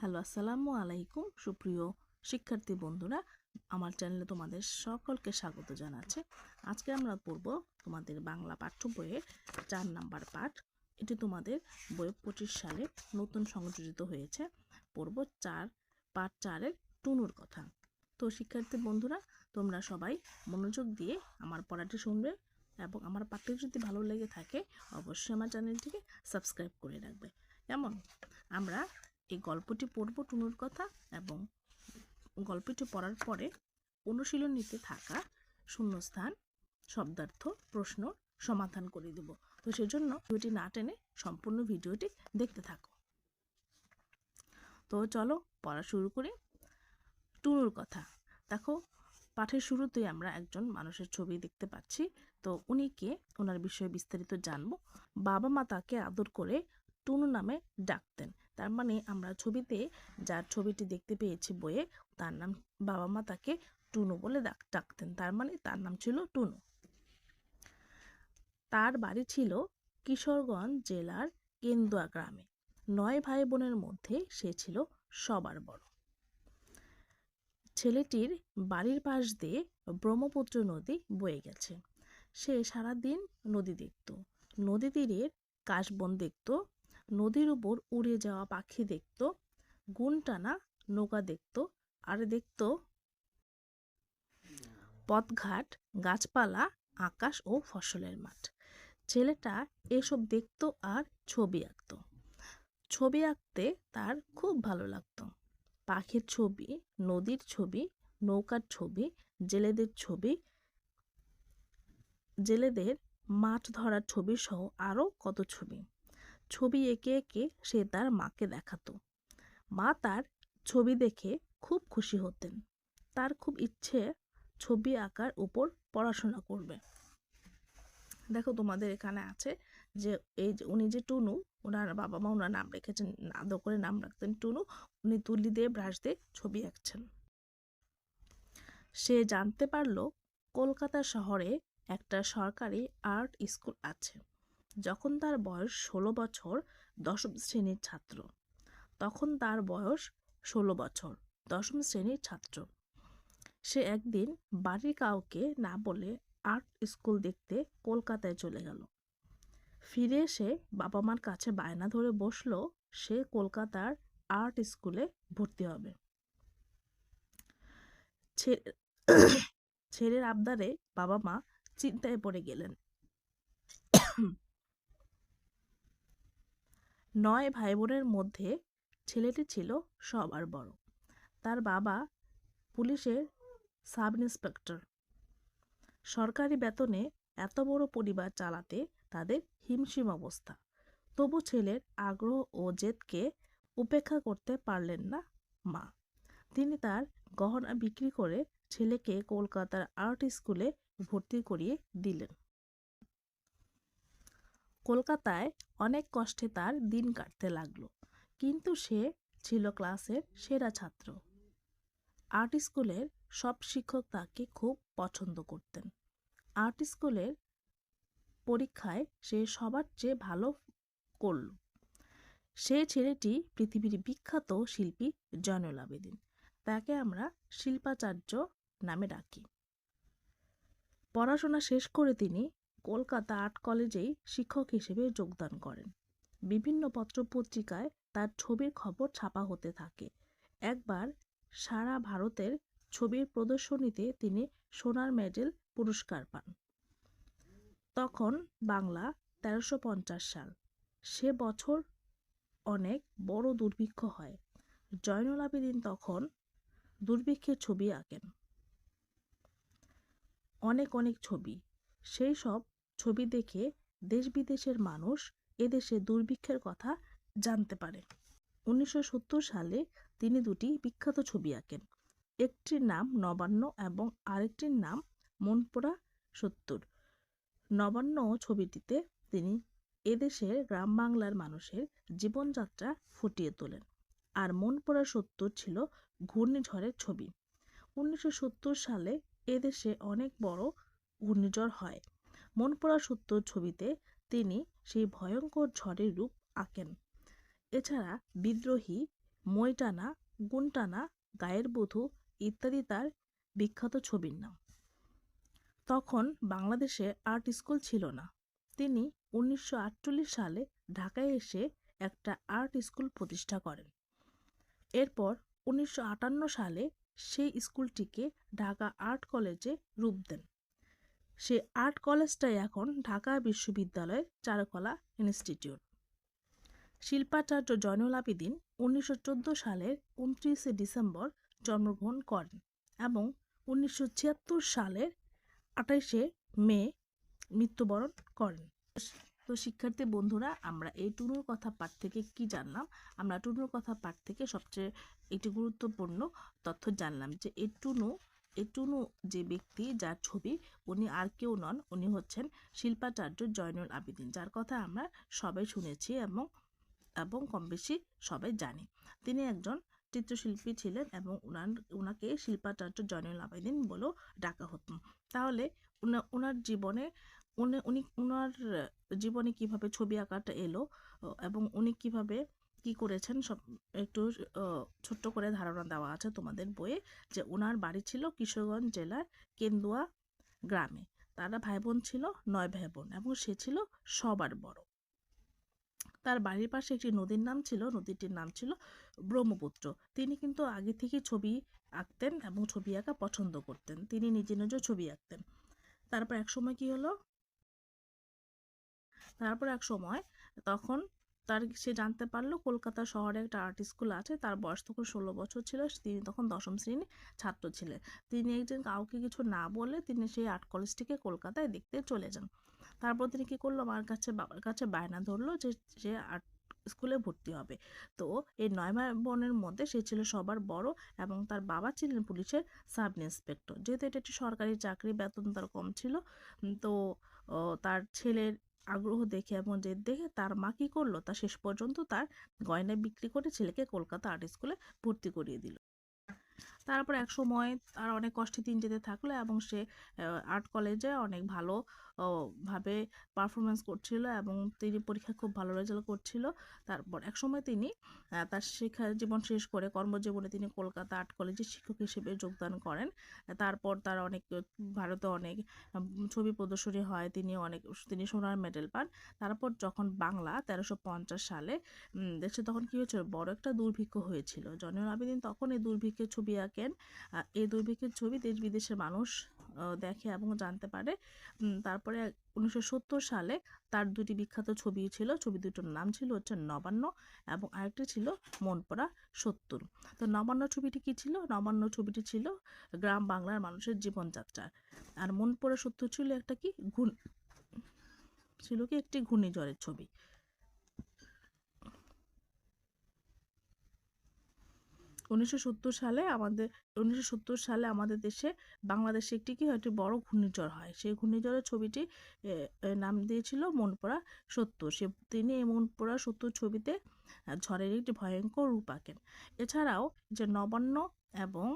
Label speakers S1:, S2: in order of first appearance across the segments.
S1: Hello, আসসালামু আলাইকুম। সুপ্রিয় শিক্ষার্থী বন্ধুরা, আমার চ্যানেলে তোমাদের সকলকে স্বাগত জানাচ্ছে। আজকে আমরা পড়ব তোমাদের বাংলা পাঠ্য বইয়ের চার নাম্বার পাঠ। এটি তোমাদের বই পঁচিশ সালে নতুন সংযোজিত হয়েছে। পড়ব চার, পাঠ চারের টুনুর কথা। তো শিক্ষার্থী বন্ধুরা, তোমরা সবাই মনোযোগ দিয়ে আমার পড়াটি শুনবে এবং আমার পাঠটি যদি ভালো লেগে থাকে, অবশ্যই আমার চ্যানেলটিকে সাবস্ক্রাইব করে রাখবে। কেমন? আমরা এই গল্পটি পড়ব টুনুর কথা এবং গল্পটি পড়ার পরে অনুশীলনীতে থাকা শূন্যস্থান, শব্দার্থ, প্রশ্ন সমাধান করে দেব। তো সেজন্য ভিডিওটি না টেনে সম্পূর্ণ ভিডিওটি দেখতে থাকো। তো চলো পড়া শুরু করি। টুনুর কথা। দেখো, পাঠের শুরুতেই আমরা একজন মানুষের ছবি দেখতে পাচ্ছি। তো উনি কে? ওনার বিষয়ে বিস্তারিত জানব। বাবা মা তাকে আদর করে টুনু নামে ডাকতেন। তার মানে আমরা ছবিতে যার ছবিটি দেখতে পেয়েছি বইয়ে, তার নাম বাবা মা তাকে টুনু বলে ডাক- ডাকতেন। তার মানে তার নাম ছিল টুনু। তার বাড়ি ছিল কিশোরগঞ্জ জেলার কেন্দুয়া গ্রামে। নয় ভাই বোনের মধ্যে সে ছিল সবার বড়। ছেলেটির বাড়ির পাশ দিয়ে ব্রহ্মপুত্র নদী বয়ে গেছে। সে সারাদিন নদী দেখত। নদী তীরের কাশবন দেখত। নদীর উপর উড়ে যাওয়া পাখি দেখত গুণ টানা নৌকা দেখত, আর দেখত পথঘাট, গাছপালা, আকাশ ও ফসলের মাঠ। ছেলেটা এসব দেখত আর ছবি আঁকত। ছবি আঁকতে তার খুব ভালো লাগতো। পাখির ছবি, নদীর ছবি, নৌকার ছবি, জেলেদের ছবি, জেলেদের মাছ ধরার ছবি সহ আরও কত ছবি। ছবি এঁকে এঁকে সে তার মাকে দেখাতো। মা তার ছবি দেখে খুব খুশি হতেন। তার খুব ইচ্ছে ছবি আঁকার উপর পড়াশোনা করবে। দেখো তোমাদের এখানে আছে যে এই যে উনি যে টুনু ওনার বাবা মা ওনার নাম রেখেছেন, আদর করে নাম রাখতেন টুনু, উনি তুলি দিয়ে ব্রাশ দিয়ে ছবি আঁকছেন। সে জানতে পারল কলকাতা শহরে একটা সরকারি আর্ট স্কুল আছে। যখন তার বয়স ষোলো বছর, দশম শ্রেণির ছাত্র। তখন তার বয়স ষোলো বছর, দশম শ্রেণির ছাত্র। সে একদিন বাড়ির কাউকে না বলে আর্ট স্কুল দেখতে কলকাতায় চলে গেল। ফিরে এসে বাবা মার কাছে বায়না ধরে বসল, সে কলকাতার আর্ট স্কুলে ভর্তি হবে। ছেলের আবদারে বাবা মা চিন্তায় পড়ে গেলেন। নয় ভাই বোনের মধ্যে ছেলেটি ছিল সবার বড়। তার বাবা পুলিশের সাব ইন্সপেক্টর সরকারি বেতনে এত বড় পরিবার চালাতে তাদের হিমশিম অবস্থা। তবু ছেলের আগ্রহ ও জেদকে উপেক্ষা করতে পারলেন না মা। তিনি তার গহনা বিক্রি করে ছেলেকে কলকাতার আর্ট স্কুলে ভর্তি করিয়ে দিলেন। কলকাতায় অনেক কষ্টে তার দিন কাটতে লাগল। কিন্তু সে ছিল ক্লাসের সেরা ছাত্র। আর্ট স্কুলের সব শিক্ষক তাকে খুব পছন্দ করতেন। আর্ট স্কুলের পরীক্ষায় সে সবার চেয়ে ভালো করল। সে ছেলেটি পৃথিবীর বিখ্যাত শিল্পী জয়নুল আবেদিন। তাকে আমরা শিল্পাচার্য নামে ডাকি। পড়াশোনা শেষ করে তিনি কলকাতা আর্ট কলেজেই শিক্ষক হিসেবে যোগদান করেন। বিভিন্ন পত্রপত্রিকায় তার ছবির খবর ছাপা হতে থাকে। একবার সারা ভারতের ছবির প্রদর্শনীতে তিনি সোনার মেডেল পুরস্কার পান। তখন বাংলা তেরোশো পঞ্চাশ সাল। সে বছর অনেক বড় দুর্ভিক্ষ হয়। জয়নুল আবেদিন তখন দুর্ভিক্ষের ছবি আঁকেন। অনেক অনেক ছবি। সেই সব ছবি দেখে দেশ বিদেশের মানুষ এদেশে দুর্ভিক্ষের কথা জানতে পারে। উনিশশো সত্তর সালে তিনি দুটি বিখ্যাত ছবি আঁকেন। একটির নাম নবান্ন এবং আরেকটির নাম মনপোড়া সত্তর। নবান্ন ছবিটিতে তিনি এদেশের গ্রাম বাংলার মানুষের জীবনযাত্রা ফুটিয়ে তোলেন আর মনপোড়া সত্তর ছিল ঘূর্ণিঝড়ের ছবি। উনিশশো সত্তর সালে এদেশে অনেক বড় ঘূর্ণিঝড় হয়। মনপোড়া সত্তর ছবিতে তিনি সেই ভয়ঙ্কর ঝড়ের রূপ আঁকেন। এছাড়া বিদ্রোহী মই টানা গুণ টানা গায়ের বধূ ইত্যাদি তার বিখ্যাত ছবির নাম। তখন বাংলাদেশে আর্ট স্কুল ছিল না। তিনি উনিশশো আটচল্লিশ সালে ঢাকায় এসে একটা আর্ট স্কুল প্রতিষ্ঠা করেন। এরপর উনিশশো আটান্ন সালে সেই স্কুলটিকে ঢাকা আর্ট কলেজে রূপ দেন। সে আর্ট কলেজটাই এখন ঢাকা বিশ্ববিদ্যালয়ের চারুকলা ইনস্টিটিউট। শিল্পাচার্য জয়নুল আবেদিন উনিশশো সালের উনত্রিশে ডিসেম্বর জন্মগ্রহণ করেন এবং উনিশশো ছিয়াত্তর সালের আঠাইশে মে মৃত্যুবরণ করেন। তো শিক্ষার্থী বন্ধুরা, আমরা এই টুনুর কথা পাঠ থেকে কি জানলাম? আমরা টুনুর কথা পাঠ থেকে সবচেয়ে একটি গুরুত্বপূর্ণ তথ্য জানলাম যে এই টুনু টুনু যে ব্যক্তি, যার ছবি উনি আর কেউ নন, উনি হচ্ছেন শিল্পাচার্য জয়নুল আবেদিন, যার কথা আমরা সবাই শুনেছি এবং এবং কম বেশি সবাই জানি। তিনি একজন চিত্রশিল্পী ছিলেন এবং উনার ওনাকে শিল্পাচার্য জয়নুল আবেদিন বলেও ডাকা হতো। তাহলে ওনার জীবনে, উনি উনি ওনার জীবনে কীভাবে ছবি আঁকাটা এলো, এবং উনি কীভাবে কি করেছেন? সব একটু ছোট্ট করে ধারণা দেওয়া আছে তোমাদের বইয়ে যে ওনার বাড়ি ছিল কিশোরগঞ্জ জেলার কেন্দুয়া গ্রামে। তারা ভাই বোন ছিল নয় ভাই বোন এবং সে ছিল সবার বড়। তার বাড়ির পাশে একটি নদীর নাম ছিল, নদীটির নাম ছিল ব্রহ্মপুত্র। তিনি কিন্তু আগে থেকে ছবি আঁকতেন এবং ছবি আঁকা পছন্দ করতেন। তিনি নিজে নিজেও ছবি আঁকতেন। তারপর এক সময় কি হলো? তারপর এক সময় তখন তার সে জানতে পারল? কলকাতা শহরে একটা আর্ট স্কুল আছে, তার বয়স তখন ষোলো বছর ছিল, তিনি তখন দশম শ্রেণির ছাত্র ছিলেন। তিনি একজন কাউকে কিছু না বলে তিনি সেই আর্ট কলেজটিকে কলকাতায় দেখতে চলে যান। তারপর তিনি কী করল? আমার কাছে, বাবার কাছে বায়না ধরলো যে সে আর্ট স্কুলে ভর্তি হবে। তো এই নয় বোনের মধ্যে সে ছিল সবার বড় এবং তার বাবা ছিলেন পুলিশের সাব ইন্সপেক্টর যেহেতু এটা একটি সরকারি চাকরি, বেতন তার কম ছিল। তো তার ছেলের আগ্রহ দেখে এবং জেদ দেখে তার মা কি করল? তা শেষ পর্যন্ত তার গয়না বিক্রি করে ছেলেকে কলকাতা আর্ট স্কুলে ভর্তি করিয়ে দিল। তারপর এক সময় তার অনেক কষ্টে দিন যেতে থাকল এবং সে আর্ট কলেজে অনেক ভালো ভাবে পারফরমেন্স করছিল এবং তিনি পরীক্ষা খুব ভালো রেজাল্ট করছিল। তারপর এক সময় তিনি তার শিক্ষা জীবন শেষ করে কর্মজীবনে তিনি কলকাতা আর্ট কলেজে শিক্ষক হিসেবে যোগদান করেন। তারপর তার অনেক ভারতে অনেক ছবি প্রদর্শনী হয়, তিনি অনেক, তিনি সোনার মেডেল পান। তারপর যখন বাংলা তেরোশো সালে দেশে তখন কী হয়েছিল? বড় একটা দুর্ভিক্ষ হয়েছিল। জয়নুল আবেদিন তখন এই দুর্ভিক্ষের ছবি আঁকেন আহ, এই দুর্ভিক্ষের ছবি দেশ বিদেশের মানুষ দেখে এবং জানতে পারে। তারপরে উনিশশো সত্তর সালে তার দুটি বিখ্যাত ছবি ছিল। ছবি দুটোর নাম ছিল হচ্ছে নবান্ন এবং আরেকটি ছিল মন পড়া সত্তর। তো নবান্ন ছবিটি কি ছিল? নবান্ন ছবিটি ছিল গ্রাম বাংলার মানুষের জীবনযাত্রা। আর মন পড়া সত্তর ছিল একটা কি? ঘূর্ণ ছিল কি একটি ঘূর্ণিঝড়ের ছবি। উনিশশো সত্তর সালে আমাদের, উনিশশো সত্তর সালে আমাদের দেশে বাংলাদেশে একটি কি একটি বড় ঘূর্ণিঝড় হয়। সেই ঘূর্ণিঝড়ের ছবিটি নাম দিয়েছিল মন পড়া সত্তর। সে, তিনি এই মন পড়া সত্তর ছবিতে ঝড়ের একটি ভয়ঙ্কর রূপ আঁকেন। এছাড়াও যে নবান্ন এবং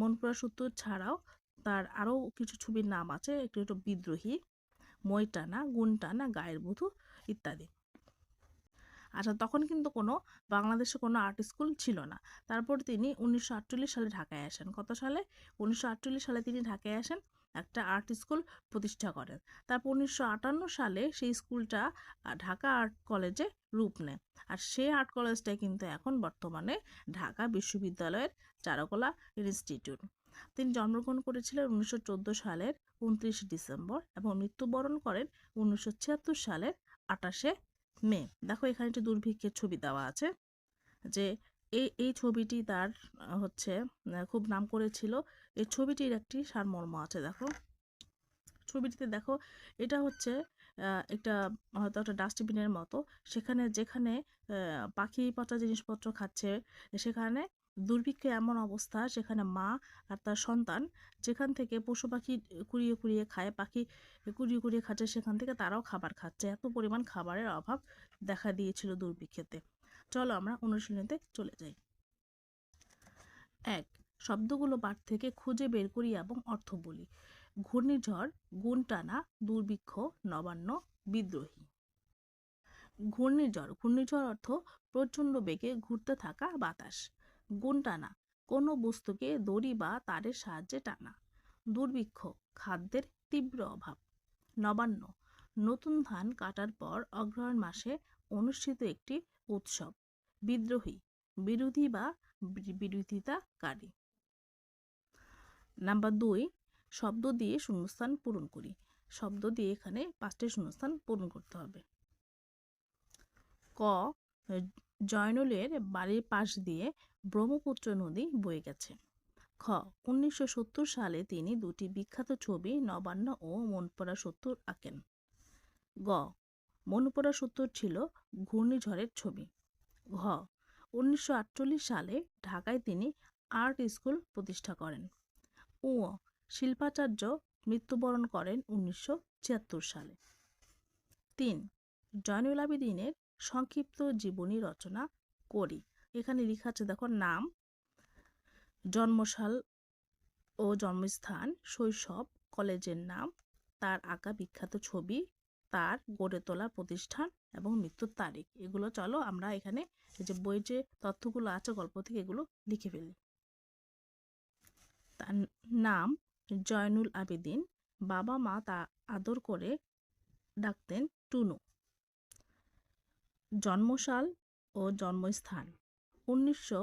S1: মন পড়া সত্তর ছাড়াও তার আরও কিছু ছবির নাম আছে। একটি হলো বিদ্রোহী মইটানা গুণটানা গায়ের বধূ ইত্যাদি। আচ্ছা তখন কিন্তু কোনো বাংলাদেশে কোনো আর্ট স্কুল ছিল না। তারপর তিনি উনিশশো আটচল্লিশ সালে ঢাকায় আসেন। কত সালে? উনিশশো আটচল্লিশ সালে তিনি ঢাকায় আসেন, একটা আর্ট স্কুল প্রতিষ্ঠা করেন। তারপর উনিশশো আটান্ন সালে সেই স্কুলটা ঢাকা আর্ট কলেজে রূপ নেয়। আর সেই আর্ট কলেজটাই কিন্তু এখন বর্তমানে ঢাকা বিশ্ববিদ্যালয়ের চারুকলা ইনস্টিটিউট তিনি জন্মগ্রহণ করেছিলেন উনিশশো চোদ্দ সালের উনত্রিশে ডিসেম্বর এবং মৃত্যুবরণ করেন উনিশশো ছিয়াত্তর সালের আঠাশে মে দেখো এখানে একটি দুর্ভিক্ষের ছবি দেওয়া আছে যে এই এই ছবিটি তার হচ্ছে খুব নাম করেছিল এই ছবিটির একটি সারমর্ম আছে, দেখো। ছবিটিতে দেখো, এটা হচ্ছে একটা, হয়তো একটা ডাস্টবিনের মতো। সেখানে, যেখানে পাখি পচা জিনিসপত্র খাচ্ছে, সেখানে দুর্ভিক্ষে এমন অবস্থা সেখানে মা আর তার সন্তান যেখান থেকে পশু পাখি কুড়িয়ে কুড়িয়ে খায়, পাখি কুড়িয়ে কুড়িয়ে খাচ্ছে সেখান থেকে তারাও খাবার খাচ্ছে। এত পরিমাণ খাবারের অভাব দেখা দিয়েছিল দুর্ভিক্ষেতে। চলো আমরা অনুশীলনীতে চলে যাই। এক, শব্দগুলো পাঠ থেকে খুঁজে বের করি এবং অর্থ বলি। ঘূর্ণিঝড় গুণ টানা দুর্ভিক্ষ, নবান্ন, বিদ্রোহী। ঘূর্ণিঝড় ঘূর্ণিঝড় অর্থ প্রচণ্ড বেগে ঘুরতে থাকা বাতাস। গুণ টানা কোনো বস্তুকে দড়ি বা তারের সাহায্যে টানা। দুর্ভিক্ষ, খাদ্যের তীব্র অভাব। নবান্ন, নতুন ধান কাটার পর অগ্রহায়ণ মাসে অনুষ্ঠিত একটি উৎসব। বিদ্রোহী, বিরোধী বা, বিরোধিতাকারী। নাম্বার দুই, শব্দ দিয়ে শূন্যস্থান পূরণ করি। শব্দ দিয়ে এখানে পাঁচটি শূন্যস্থান পূরণ করতে হবে। ক জয়নুলের বাড়ির পাশ দিয়ে ব্রহ্মপুত্র নদী বয়ে গেছে। খ, উনিশশো সত্তর সালে তিনি দুটি বিখ্যাত ছবি নবান্ন ও মনপরা সত্তর আঁকেন। গ, মনপরা সত্তর ছিল ঘূর্ণিঝড়ের ছবি। ঘ, উনিশশো আটচল্লিশ সালে ঢাকায় তিনি আর্ট স্কুল প্রতিষ্ঠা করেন। ও শিল্পাচার্য মৃত্যুবরণ করেন উনিশশো ছিয়াত্তর সালে। তিন, জয়নুল আবেদিনের সংক্ষিপ্ত জীবনী রচনা করি। এখানে লেখা আছে, দেখো, নাম, জন্মসাল ও জন্মস্থান, শৈশব, কলেজের নাম, তার আঁকা বিখ্যাত ছবি, তার গড়ে তোলা প্রতিষ্ঠান এবং মৃত্যুর তারিখ। এগুলো চলো আমরা এখানে যে বই যে তথ্যগুলো আছে, গল্প থেকে এগুলো লিখে ফেলি। তার নাম, জয়নুল আবেদিন। বাবা মা তা আদর করে ডাকতেন টুনু। জন্মসাল ও জন্মস্থান। উনিশশো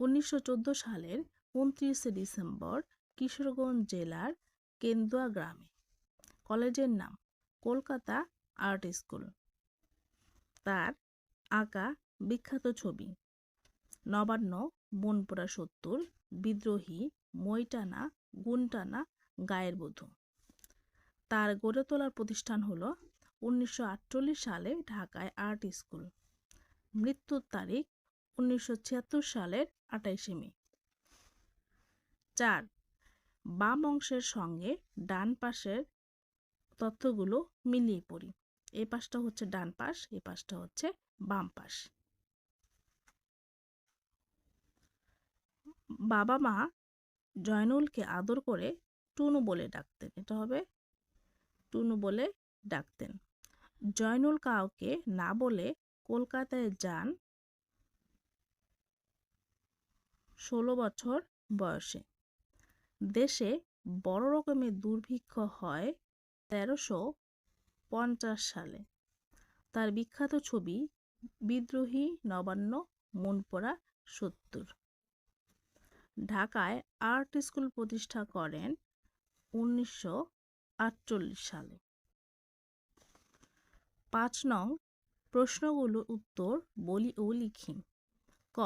S1: উনিশশো সালের উনত্রিশে ডিসেম্বর কিশোরগঞ্জ জেলার কেন্দুয়া গ্রামে। কলেজের নাম কলকাতা আর্ট স্কুল। তার আঁকা বিখ্যাত ছবি নবান্ন মনপুরা সত্তর, বিদ্রোহী মইটানা গুনটানা গায়ের বধূ। তার গড়ে তোলার প্রতিষ্ঠান হলো উনিশশো সালে ঢাকায় আর্ট স্কুল। মৃত্যুর তারিখ উনিশশো ছিয়াত্তর সালের আটাইশে মে। চার, বাম অংশের সঙ্গে ডান পাশের তথ্যগুলো মিলিয়ে পড়ি। এই পাশটা হচ্ছে ডান পাশ এই পাশটা হচ্ছে বাম পাশ। বাবা মা জয়নুলকে আদর করে টুনু বলে ডাকতেন। এটা হবে টুনু বলে ডাকতেন। জয়নুল কাউকে না বলে কলকাতায় যান ষোলো বছর বয়সে। দেশে বড় রকমের দুর্ভিক্ষ হয় তেরোশো পঞ্চাশ সালে। তার বিখ্যাত ছবি বিদ্রোহী নবান্ন, মনপড়া, সত্তর। ঢাকায় আর্ট স্কুল প্রতিষ্ঠা করেন উনিশশো আটচল্লিশ সালে। পাঁচ নং প্রশ্নগুলোর উত্তর বলি ও লিখি। ক,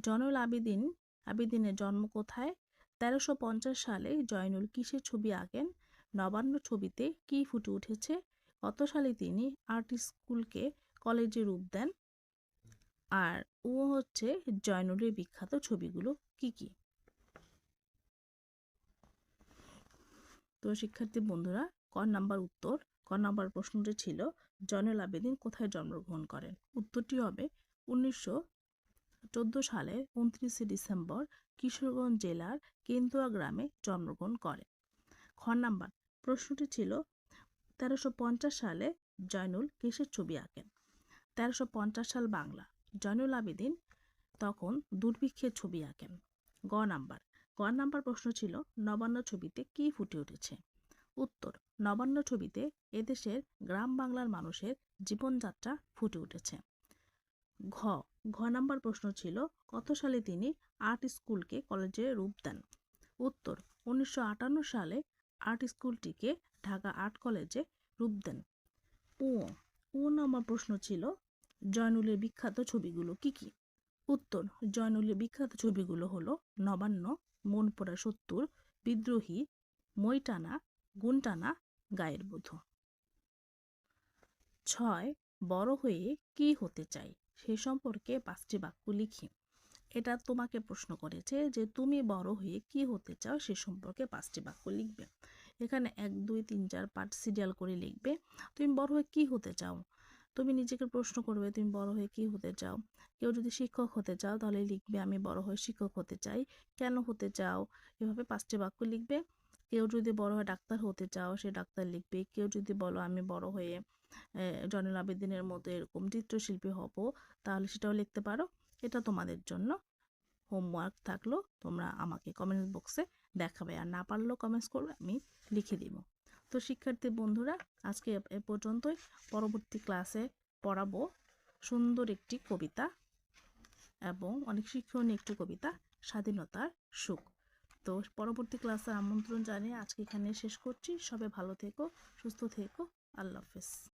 S1: জয়নুল আবেদিন, আবেদিনের জন্ম কোথায়? তেরোশো পঞ্চাশ সালে জয়নুল কিসের ছবি আঁকেন? নবান্ন ছবিতে কী ফুটে উঠেছে? কত সালে তিনি আর্ট স্কুলকে কলেজে রূপ দেন? আর ও হচ্ছে জয়নুলের বিখ্যাত ছবিগুলো কি কি? তো শিক্ষার্থী বন্ধুরা, ক নাম্বার উত্তর? ক নাম্বার প্রশ্নটি ছিল, জয়নুল আবেদিন কোথায় জন্মগ্রহণ করেন? উত্তরটি হবে, উনিশশো চোদ্দ সালের উনত্রিশে ডিসেম্বর কিশোরগঞ্জ জেলার কেন্দুয়া গ্রামে জন্মগ্রহণ করেন খ নাম্বার, প্রশ্নটি ছিল, তেরোশো সালে জয়নুল কিসের ছবি আঁকেন? তেরোশো সাল বাংলা, জয়নুল আবেদিন তখন দুর্ভিক্ষের ছবি আঁকেন। গ নাম্বার গ নাম্বার প্রশ্ন ছিল, নবান্ন ছবিতে কী ফুটে উঠেছে? উত্তর, নবান্ন ছবিতে এদেশের গ্রাম বাংলার মানুষের জীবনযাত্রা ফুটে উঠেছে। ঘ ঘ নাম্বার প্রশ্ন ছিল, কত সালে তিনি আর্ট স্কুলকে কলেজে রূপ দেন? উত্তর, উনিশশো আটান্ন সালে আর্ট স্কুলটিকে ঢাকা আর্ট কলেজে রূপ দেন। ও ও নাম্বার প্রশ্ন ছিল, জয়নুলের বিখ্যাত ছবিগুলো কি কি? উত্তর, জয়নুলের বিখ্যাত ছবিগুলো হলো নবান্ন মনপড়া সত্তর বিদ্রোহী মইটানা গুনটানা গায়ের বধূ ছয়, বড় হয়ে কি হতে চাই? সে সম্পর্কে পাঁচটি বাক্য লিখি। এটা তোমাকে প্রশ্ন করেছে যে তুমি বড় হয়ে কি হতে চাও সে সম্পর্কে পাঁচটি বাক্য লিখবে। এখানে এক, দুই, তিন, চার পাঁচ সিরিয়াল করে লিখবে। তুমি বড় হয়ে কি হতে চাও? তুমি নিজেকে প্রশ্ন করবে, তুমি বড় হয়ে কি হতে চাও? কেউ যদি শিক্ষক হতে চাও, তাহলে লিখবে, আমি বড় হয়ে শিক্ষক হতে চাই। কেন হতে চাও? এভাবে পাঁচটি বাক্য লিখবে। কেউ যদি বড় হয়ে ডাক্তার হতে চাও, সে ডাক্তার লিখবে। কেউ যদি বলো, আমি বড় হয়ে জয়নুল আবেদিনের মতো এরকম চিত্রশিল্পী হব, তাহলে সেটাও লিখতে পারো। এটা তোমাদের জন্য। হোমওয়ার্ক থাকল, তোমরা আমাকে কমেন্ট বক্সে দেখাবে। আর না পারলেও কমেন্টস করবে, আমি লিখে দিব। তো শিক্ষার্থী বন্ধুরা, আজকে এ- পর্যন্তই। পরবর্তী ক্লাসে পড়াবো সুন্দর একটি কবিতা এবং অনেক শিক্ষণীয় একটি কবিতা, স্বাধীনতার সুখ। তো পরবর্তী ক্লাসের আমন্ত্রণ জানিয়ে আজকে এখানে শেষ করছি। সবাই ভালো থেকো, সুস্থ থেকো। আল্লাহ হাফেজ।